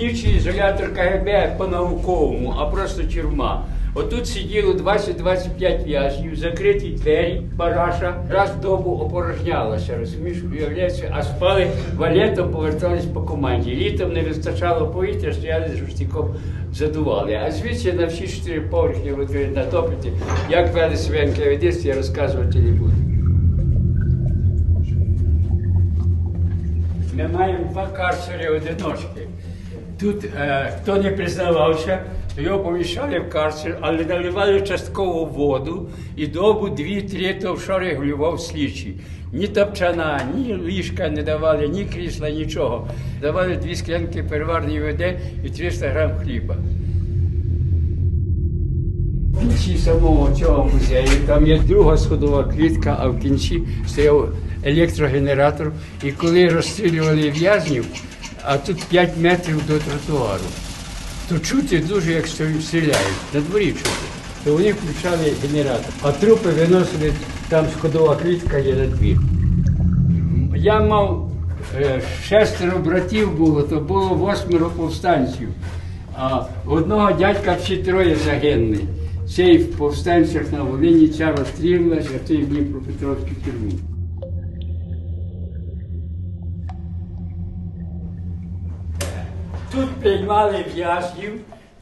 слідчий ізолятор КГБ по-науковому, а просто тюрма. Отут сиділо 20-25 в'язнів, закриті двері, параша, раз в добу опорожнялася, розумієш, уявляється, а спали валетом, повертались по команді. Літом не вистачало повітря, стояли з жовтіком, задували. А звідси на всі чотири поверхні на допиті, як вели себе НКВД, я розказувати не буду. Ми маємо два карцери одиночки. Тут е, хто не признавався, то його поміщали в карцер, але наливали частково воду і добу дві-три то що регулював слідчий. Ні топчана, ні ліжка не давали, ні крісла, нічого. Давали дві склянки переварної води і 300 грам хліба. В кінці самого цього музею там є друга сходова клітка, а в кінці стояв електрогенератор. І коли розстрілювали в'язнів, а тут 5 метрів до тротуару, то чути дуже, як стрі- стріляють, на дворі чути. То вони включали генератор, а трупи виносили, там сходова клітка є на двір. Я мав е, шестеро братів було, то було восьмеро повстанців. А одного дядька всі троє загинули. Цей в повстанцях на Волині, ця розстрілилася, а цей в Дніпропетровській тюрмі. Тут приймали в'язнів,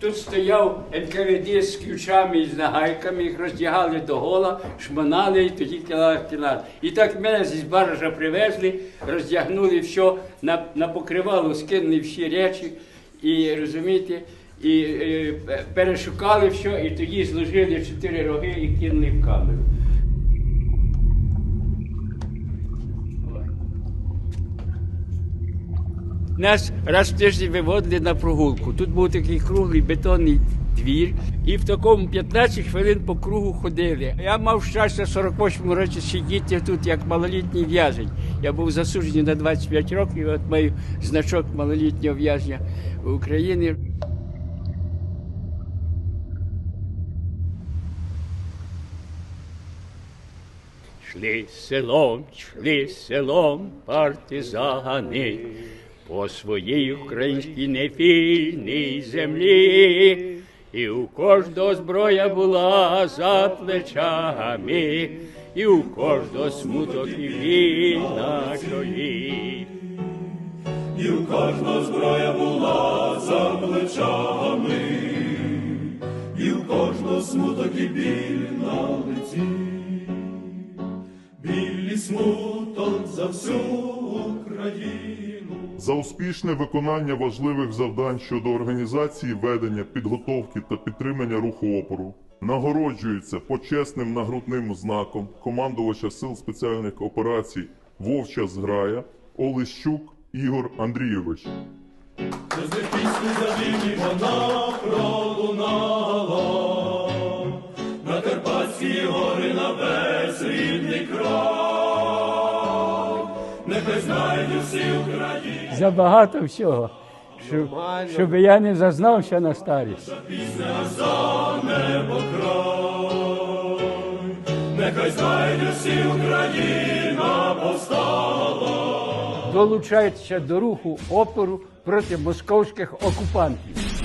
тут стояв НКВД з ключами і з нагайками, їх роздягали до гола, шмонали і тоді кілали в. І так мене зі баража привезли, роздягнули все, на, на покривало скинули всі речі, і розумієте, і е, перешукали все, і тоді зложили чотири роги і кинули в камеру. Нас раз в тиждень виводили на прогулку. Тут був такий круглий бетонний двір, і в такому 15 хвилин по кругу ходили. Я мав щастя в 48-му році сидіти тут як малолітній в'язень. Я був засуджений на 25 років, і от маю значок малолітнього в'язня України. Шли селом, шли селом партизани по своїй українській невільній землі, і у кожного зброя була за плечами, і у кожного смуток і біль на чолі. і у кожного зброя була за плечами, і у кожного смуток і біль на лиці, біль смуток за всю. За успішне виконання важливих завдань щодо організації ведення, підготовки та підтримання руху опору нагороджується почесним нагрудним знаком командувача Сил спеціальних операцій Вовча Зграя Олещук Ігор Андрійович. Них за вільні вона пролунала, Забагато всього, щоб, щоб я не зазнався на старість. Пісня за небо нехай усі Україна повстала. долучається до руху опору проти московських окупантів.